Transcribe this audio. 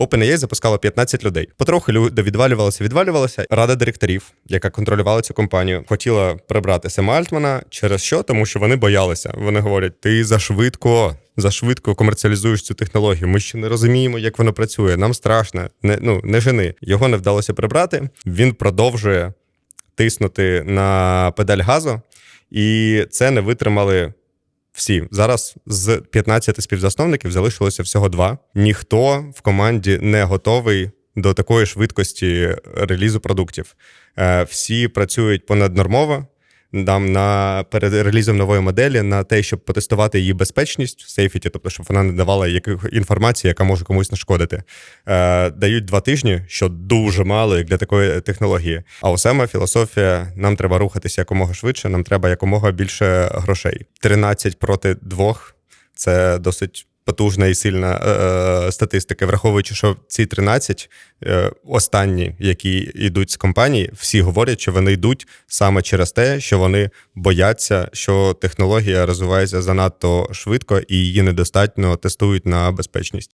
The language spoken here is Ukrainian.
OpenAI запускало 15 людей. Потроху люди відвалювалося, відвалювалося. Рада директорів, яка контролювала цю компанію, хотіла прибрати Сема Альтмана. Через що? Тому що вони боялися. Вони говорять: ти зашвидко. Зашвидко комерціалізуєш цю технологію. Ми ще не розуміємо, як воно працює. Нам страшно. Не ну не жени. Його не вдалося прибрати. Він продовжує тиснути на педаль газу, і це не витримали всі. Зараз з 15 співзасновників залишилося всього два. Ніхто в команді не готовий до такої швидкості релізу продуктів. Е, Всі працюють понаднормово. Там на перед релізом нової моделі на те, щоб потестувати її безпечність, сейфіті, тобто, щоб вона не давала яких інформації, яка може комусь нашкодити. Е, дають два тижні, що дуже мало як для такої технології. А Сема філософія: нам треба рухатися якомога швидше, нам треба якомога більше грошей. 13 проти 2 – це досить. Потужна і сильна е, статистика, враховуючи, що ці 13 е, останні, які йдуть з компанії, всі говорять, що вони йдуть саме через те, що вони бояться, що технологія розвивається занадто швидко і її недостатньо тестують на безпечність.